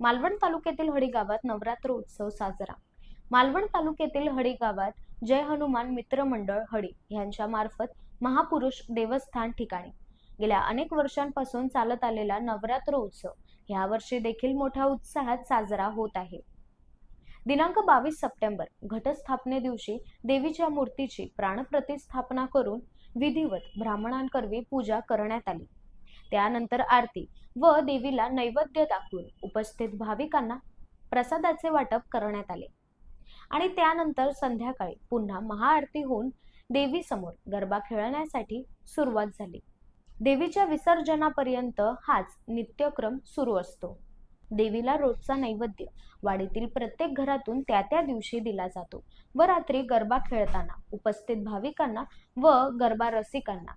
मालवण तालुक्यातील हडी गावात नवरात्र उत्सव साजरा. मालवण तालुक्यातील हडी गावात जय हनुमान मित्र मंडळ हडी यांच्या मार्फत महापुरुष देवस्थान ठिकाणी. गेल्या अनेक वर्षांपासून चालत आलेला नवरात्र उत्सव ह्या वर्षी देखील मोठ्या उत्साहात साजरा होत आहे. दिनांक बावीस सप्टेंबर घटस्थापने दिवशी देवीच्या मूर्तीची प्राणप्रतिस्थापना करून विधिवत ब्राह्मणांकरवी पूजा करण्यात आली. त्यानंतर आरती व देवीला नैवेद्य दाखवून उपस्थित भाविकांना प्रसादाचे वाटप करण्यात आले. आणि त्यानंतर संध्याकाळी पुन्हा महाआरती होऊन देवीसमोर गरबा खेळण्यासाठी सुरुवात झाली. देवीच्या विसर्जनापर्यंत हाच नित्यक्रम सुरू असतो. देवीला रोजचा नैवेद्य वाडीतील प्रत्येक घरातून त्या त्या दिवशी दिला जातो व रात्री गरबा खेळताना उपस्थित भाविकांना व गरबा रसिकांना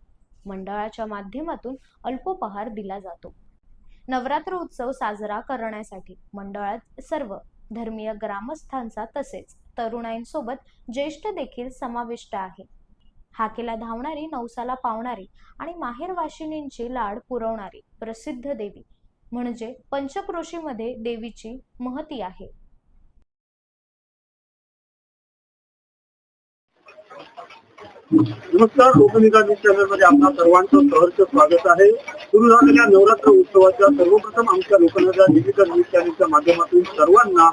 मंडळाच्या माध्यमातून अल्पोपहार दिला जातो. नवरात्र उत्सव साजरा करण्यासाठी मंडळात सर्व धर्मीय ग्रामस्थांचा तसेच तरुणाईंसोबत ज्येष्ठ देखील समाविष्ट आहे. हाकेला धावणारी नवसाला पावणारी आणि माहेरवाशिनींची लाड पुरवणारी प्रसिद्ध देवी म्हणजे पंचक्रोशीमध्ये देवीची महती आहे. नमस्कार कोकणी न्यूजमध्ये आपल्या सर्वांचं सहर्ष स्वागत आहे. सुरू झालेल्या नवरात्र उत्सवाच्या सर्वप्रथम आमच्या लोकनगरा डिजिटल न्यूज चॅनलच्या माध्यमातून सर्वांना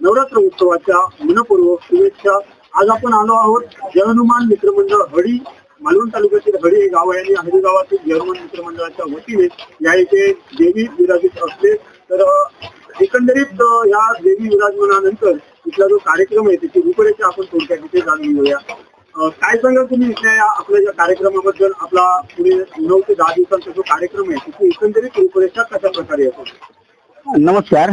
नवरात्र उत्सवाच्या मनपूर्वक शुभेच्छा. आज आपण आलो आहोत जय हनुमान मित्रमंडळ हडी मालवण तालुक्यातील हडी हे गाव आहे आणि हडी गावातील जय मित्रमंडळाच्या वतीने या इथे देवी विराजित असते तर एकंदरीत या देवी विराजमानानंतर इथला जो कार्यक्रम आहे त्याची रूपरेषा आपण थोडक्यात इथे जाणून घेऊया. काय सांगा तुम्ही? इथल्या या आपल्या या कार्यक्रमाबद्दल आपला पुढे नऊ ते दहा दिवसांचा जो कार्यक्रम आहे त्याची एकंदरीत रूपरेषा कशा प्रकारे येतो? नमस्कार.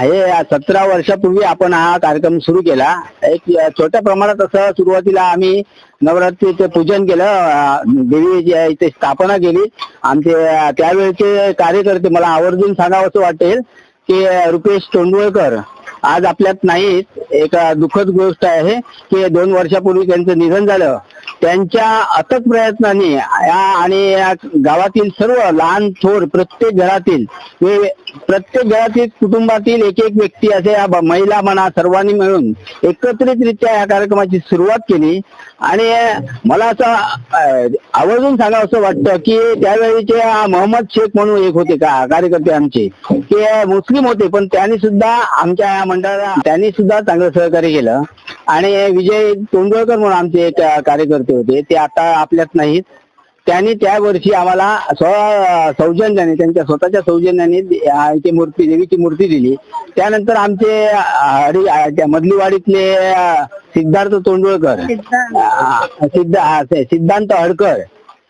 हे सतरा वर्षापूर्वी आपण हा कार्यक्रम सुरू केला. एक छोट्या प्रमाणात असं सुरुवातीला आम्ही नवरात्रीचे पूजन केलं. देवी इथे स्थापना केली. आमचे त्यावेळेचे कार्यकर्ते मला आवर्जून सांगावं असं वाटेल की रुपेश तोंडवळकर आज आपल्यात नाहीत एक दुःखद गोष्ट आहे की दोन वर्षापूर्वी त्यांचं निधन झालं. त्यांच्या अथक प्रयत्नाने या आणि या गावातील सर्व लहान थोर प्रत्येक घरातील प्रत्येक घरातील कुटुंबातील एक एक व्यक्ती असे या महिला म्हणा सर्वांनी मिळून एकत्रितरित्या या कार्यक्रमाची सुरुवात केली. आणि मला असं आवर्जून सांगा असं वाटतं की त्यावेळीचे मोहम्मद शेख म्हणून एक होते का कार्यकर्ते आमचे ते मुस्लिम होते पण त्यांनी सुद्धा आमच्या या मंडळाला त्यांनी सुद्धा चांगलं सहकार्य केलं. आणि विजय तोंडवळकर म्हणून आमचे एक कार्यकर्ते होते ते आता आपल्यात नाहीत. त्यांनी त्या वर्षी आम्हाला सौजन्याने त्यांच्या स्वतःच्या सौजन्याने इथे मूर्ती देवीची मूर्ती दिली. त्यानंतर आमचे हरी मधलीवाडीतले सिद्धार्थ तोंडवळकर अ, सिद्ध हा, ते सिद्धांत हडकर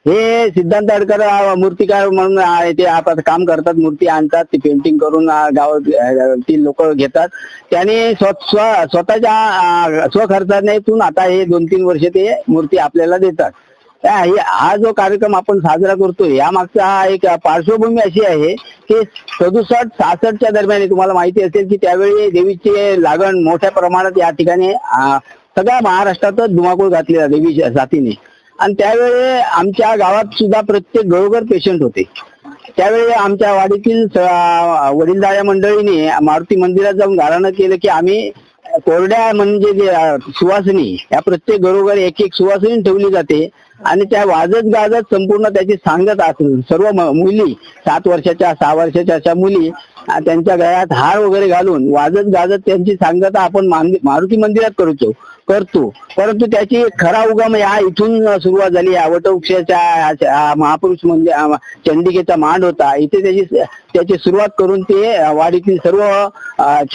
हे सिद्धांत हडकर मूर्तिकार म्हणून इथे आपण काम करतात मूर्ती आणतात ती पेंटिंग करून गावातील लोक घेतात. त्यांनी स्व स्व- स्वतःच्या अ, स्वखर्चानेतून आता हे दोन तीन वर्ष ते मूर्ती आपल्याला देतात. हे- हा जो कार्यक्रम आपण साजरा करतोय या मागचा हा एक पार्श्वभूमी अशी आहे की सदुसष्ट सहासष्टच्या दरम्यान तुम्हाला माहिती असेल की त्यावेळी देवीचे लागण मोठ्या प्रमाणात या ठिकाणी सगळ्या महाराष्ट्रातच धुमाकूळ घातलेला देवीच्या जातीने. आणि त्यावेळी आमच्या गावात सुद्धा प्रत्येक घरोघर पेशंट होते. त्यावेळी आमच्या वाडीतील वडीलधाऱ्या मंडळीने मारुती मंदिरात जाऊन गाराणं केलं की आम्ही कोरड्या म्हणजे सुवासिनी या प्रत्येक घरोघर एक एक सुवासिनी ठेवली जाते. आणि त्या वाजत गाजत संपूर्ण त्याची सांगत असून सर्व मुली सात वर्षाच्या सहा वर्षाच्या अशा मुली त्यांच्या गळ्यात हार वगैरे घालून वाजत गाजत त्यांची सांगता आपण मारुती मंदिरात करतो करतो. परंतु त्याची खरा उगम या इथून सुरुवात झाली. आवटवृक्षाच्या वटवृक्षाच्या महापुरुष म्हणजे चंडिकेचा मांड होता. इथे त्याची त्याची सुरुवात करून ते वाडीतील सर्व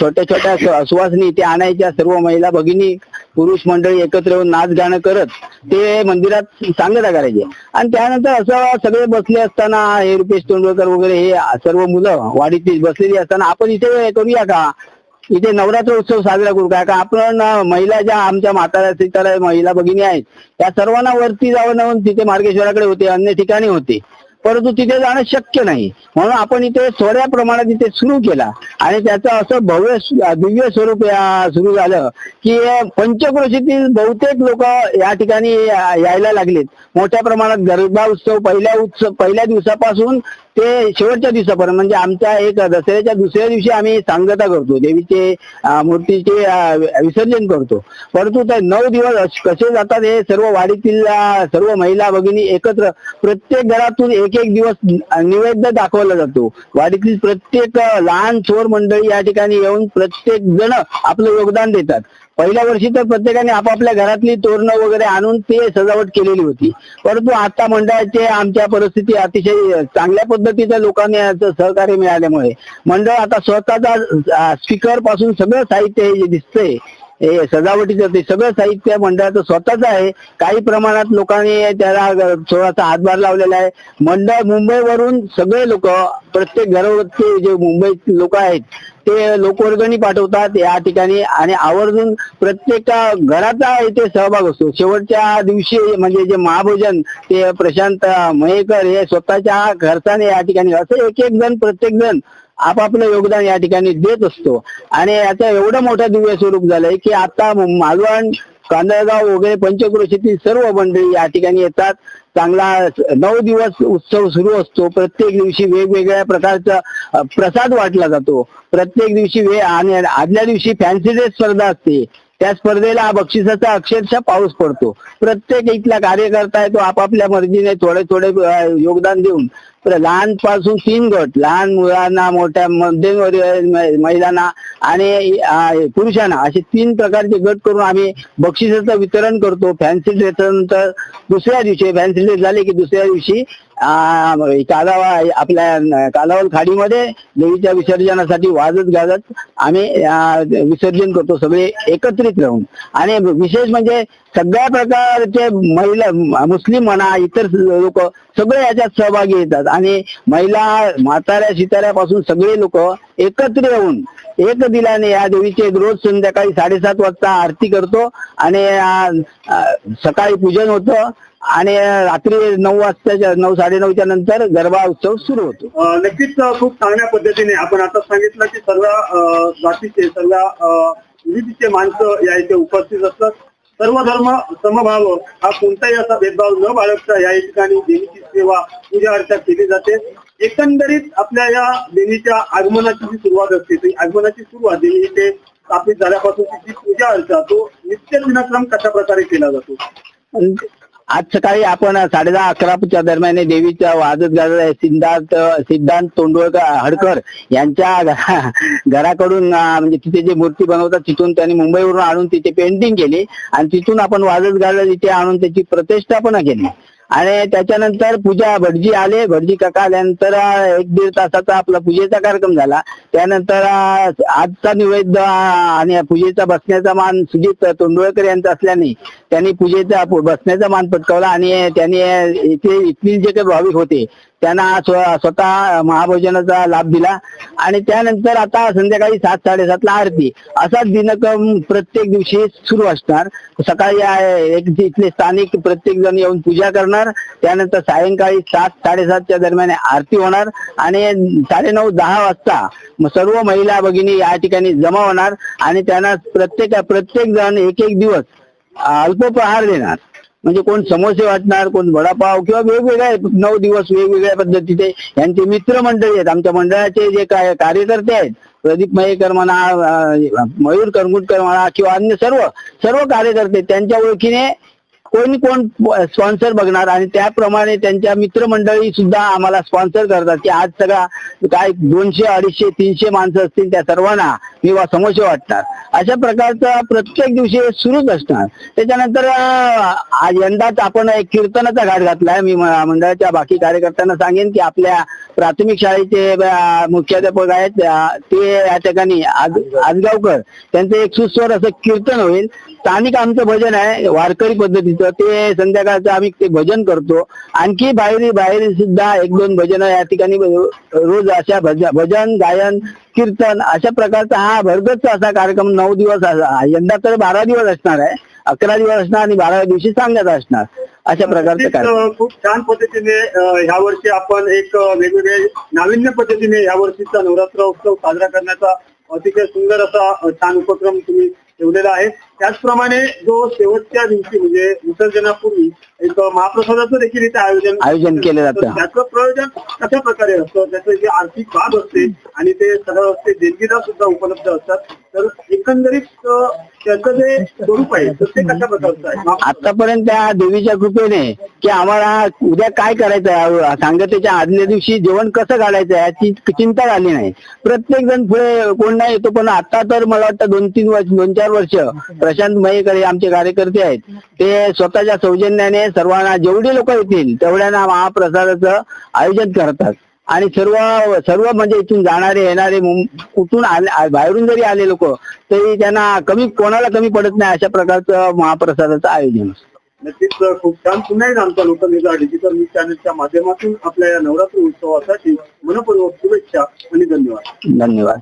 छोट्या छोट्या सुवासनी इथे ते आणायच्या. सर्व महिला भगिनी पुरुष मंडळी एकत्र येऊन नाच गाणं करत ते मंदिरात सांगता करायचे आणि त्यानंतर असं सगळे बसले असताना हे रुपेश तोंडवकर वगैरे हे सर्व मुलं वाडीतील बसलेली असताना आपण इथे करूया का? इथे नवरात्र उत्सव साजरा करू का? का आपण महिला ज्या आमच्या म्हाताऱ्या सीतारा महिला भगिनी आहेत त्या सर्वांना वरती जावं जाऊन तिथे मार्गेश्वराकडे होते अन्य ठिकाणी होते. परंतु तिथे जाणं शक्य नाही. म्हणून आपण इथे थोड्या प्रमाणात इथे सुरू केला. आणि त्याचं असं भव्य दिव्य स्वरूप या- सुरू झालं की पंचक्रोशीतील बहुतेक लोक या ठिकाणी यायला लागलेत. मोठ्या प्रमाणात गरबा उत्सव पहिल्या उत्सव पहिल्या दिवसापासून ते शेवटच्या दिवसापर्यंत म्हणजे आमच्या एक दसऱ्याच्या दुसऱ्या दिवशी आम्ही सांगता करतो देवीचे मूर्तीचे विसर्जन करतो. परंतु ते नऊ दिवस कसे जातात हे सर्व वाडीतील सर्व महिला भगिनी एकत्र प्रत्येक घरातून एक एक दिवस निवेद्य दाखवला जातो. वाडीतील प्रत्येक लहान चोर मंडळी या ठिकाणी येऊन प्रत्येक जण आपलं योगदान देतात. पहिल्या वर्षी तर प्रत्येकाने आपापल्या घरातली तोरणं वगैरे आणून ते सजावट केलेली होती. परंतु आता मंडळाचे आमच्या परिस्थिती अतिशय चांगल्या पद्धतीच्या लोकांनी याचं सहकार्य मिळाल्यामुळे मंडळ आता स्वतःचा स्पीकरपासून सगळं साहित्य हे जे दिसतंय हे सजावटीचं ते सगळं साहित्य मंडळाचं स्वतःच आहे. काही प्रमाणात लोकांनी त्याला थोडासा हातभार लावलेला आहे. मंडळ मुंबईवरून सगळे लोक प्रत्येक घरवरचे जे मुंबईत लोक आहेत ते लोकवर्गणी पाठवतात या ठिकाणी. आणि आवर्जून प्रत्येक घराचा इथे सहभाग असतो. शेवटच्या दिवशी म्हणजे जे महाभोजन ते प्रशांत मयेकर हे स्वतःच्या खर्चाने या ठिकाणी असं एक एक जण प्रत्येक जण आपापलं योगदान या ठिकाणी देत असतो. आणि याचं एवढं मोठं दिव्य स्वरूप झालंय की आता मालवण कांदळगाव वगैरे पंचक्रोशीतील सर्व मंडळी या ठिकाणी येतात. चांगला नऊ दिवस उत्सव सुरू असतो. प्रत्येक दिवशी वेगवेगळ्या प्रकारचा प्रसाद वाटला जातो. प्रत्येक दिवशी वे आणि आदल्या दिवशी फॅन्सी ड्रेस स्पर्धा असते. त्या स्पर्धेला बक्षिसाचा अक्षरशः पाऊस पडतो. प्रत्येक इथला कार्यकर्ता आहे तो आपापल्या मर्जीने थोडे थोडे योगदान देऊन लहान लहानपासून तीन गट लहान मुलांना मोठ्या मध्यमवर्गीय महिलांना आणि पुरुषांना असे तीन प्रकारचे गट करून आम्ही बक्षिसाचं वितरण करतो. फॅन्सी ड्रेसनंतर दुसऱ्या दिवशी फॅन्सी ड्रेस झाले की दुसऱ्या दिवशी कालावा आपल्या कालावल खाडीमध्ये देवीच्या विसर्जनासाठी वाजत गाजत आम्ही विसर्जन करतो सगळे एकत्रित राहून. आणि विशेष म्हणजे सगळ्या प्रकारचे महिला मुस्लिम म्हणा इतर लोक सगळे याच्यात सहभागी येतात. आणि महिला म्हाताऱ्या शिताऱ्यापासून सगळे लोक एकत्र येऊन एक दिलाने या देवीचे रोज संध्याकाळी साडेसात वाजता आरती करतो आणि सकाळी पूजन होतं आणि रात्री नऊ वाजताच्या नऊ साडेनऊच्या नंतर गरबा उत्सव सुरू होतो. नक्कीच खूप चांगल्या पद्धतीने आपण आता सांगितलं की सर्व जातीचे सर्व विविधचे माणसं या इथे उपस्थित असतात. सर्व धर्म समभाव हा कोणताही असा भेदभाव न बाळगता या ठिकाणी देवीची सेवा पूजा अर्चा केली जाते. एकंदरीत आपल्या या देवीच्या आगमनाची जी सुरुवात असते ती आगमनाची सुरुवात देवी इथे स्थापित झाल्यापासून जी पूजा अर्चा तो नित्य दिनाक्रम कशा प्रकारे केला जातो? आज सकाळी आपण साडे दहा अकराच्या दरम्यान देवीच्या वाजत गाजत सिद्धार्थ सिद्धांत तोंडवळकर हडकर यांच्या घराकडून म्हणजे तिथे जे मूर्ती बनवतात तिथून त्यांनी मुंबईवरून आणून तिथे पेंटिंग केली. आणि तिथून आपण वाजत गाजत इथे आणून त्याची प्रतिष्ठापना केली. आणि त्याच्यानंतर पूजा भटजी आले. भटजी काका आल्यानंतर एक दीड तासाचा आपला पूजेचा कार्यक्रम झाला. त्यानंतर आजचा निवेद आणि पूजेचा बसण्याचा मान सुजित तोंडुळकर यांचा असल्याने त्यांनी पूजेचा बसण्याचा मान पटकावला आणि त्यांनी इथे इथली जे काही भाविक होते त्यांना स्व- स्वतः महाभोजनाचा लाभ दिला आणि त्यानंतर आता संध्याकाळी सात साडेसातला आरती. असा दिनक्रम प्रत्येक दिवशी सुरू असणार. सकाळी आ- एक जे इथले स्थानिक प्रत्येक जण येऊन पूजा करणार. त्यानंतर सायंकाळी सात साडेसातच्या दरम्यान आरती होणार आणि साडे नऊ दहा वाजता सर्व महिला भगिनी या ठिकाणी जमा होणार आणि त्यांना प्रत्येक प्रत्येक जण एक एक दिवस अल्पोपहार देणार. म्हणजे कोण समोसे वाटणार कोण वडापाव किंवा वेगवेगळ्या नऊ दिवस वेगवेगळ्या पद्धतीचे. यांचे मित्र मंडळी आहेत. आमच्या मंडळाचे जे काय कार्यकर्ते आहेत प्रदीप मयेकर म्हणा मयूर करंगुटकर म्हणा किंवा अन्य सर्व सर्व कार्यकर्ते त्यांच्या ओळखीने कोण कोण स्पॉन्सर बघणार आणि त्याप्रमाणे त्यांच्या मित्रमंडळी सुद्धा आम्हाला स्पॉन्सर करतात की आज सगळा काय दोनशे अडीचशे तीनशे माणसं असतील त्या सर्वांना मी वा समोसे वाटणार. अशा प्रकारचं प्रत्येक दिवशी सुरूच असणार. त्याच्यानंतर आज यंदाच आपण एक कीर्तनाचा घाट घातलाय. मी मंडळाच्या बाकी कार्यकर्त्यांना सांगेन की आपल्या प्राथमिक शाळेचे मुख्याध्यापक आहेत ते या ठिकाणी आजगावकर. त्यांचं एक सुस्वर असं कीर्तन होईल. स्थानिक आमचं भजन आहे वारकरी पद्धतीचं. ते संध्याकाळचं आम्ही ते भजन करतो. आणखी बाहेर बाहेर सुद्धा एक दोन भजन या ठिकाणी रोज अशा भज भजन गायन कीर्तन अशा प्रकारचा हा भरगच्च असा कार्यक्रम नऊ दिवस असा- यंदा तर बारा दिवस असणार आहे. अकरा दिवस असणार आणि बाराव्या दिवशी सांगण्यात असणार अशा प्रकारचं खूप छान पद्धतीने ह्या वर्षी आपण एक वेगवेगळे नाविन्य पद्धतीने या वर्षीचा नवरात्र उत्सव साजरा करण्याचा अतिशय सुंदर असा छान उपक्रम तुम्ही ठेवलेला आहे. त्याचप्रमाणे जो शेवटच्या दिवशी म्हणजे विसर्जनापूर्वी एक महाप्रसादाचं देखील इथे आयोजन आयोजन केलं जातं. त्याचं प्रयोजन कशा प्रकारे असतं? त्याचं जे आर्थिक बाब असते आणि ते सगळं ते देणगीदार सुद्धा उपलब्ध असतात. तर एकंदरीत त्याचं जे स्वरूप आहे तर ते कशा प्रकारचं आहे? आतापर्यंत त्या देवीच्या कृपेने की आम्हाला उद्या काय करायचं आहे? सांगतेच्या आदल्या दिवशी जेवण कसं घालायचं आहे याची चिंता झाली नाही. प्रत्येक जण पुढे कोण नाही येतो पण आता तर मला वाटतं दोन तीन वर्ष दोन चार वर्ष प्रशांत मयेकडे आमचे कार्यकर्ते आहेत. ते स्वतःच्या सौजन्याने सर्वांना जेवढी लोक येतील तेवढ्यांना महाप्रसादाचं आयोजन करतात. आणि सर्व सर्व म्हणजे इथून जाणारे येणारे कुठून आले बाहेरून जरी आले लोक तरी त्यांना कमी कोणाला कमी पडत नाही अशा प्रकारचं महाप्रसादाचं आयोजन असतं. नक्कीच खूप छान. पुन्हा एकदा आमच्या लोकनिर्धार डिजिटल न्यूज चॅनलच्या माध्यमातून आपल्या या नवरात्र उत्सवासाठी मनपूर्वक शुभेच्छा आणि धन्यवाद. धन्यवाद.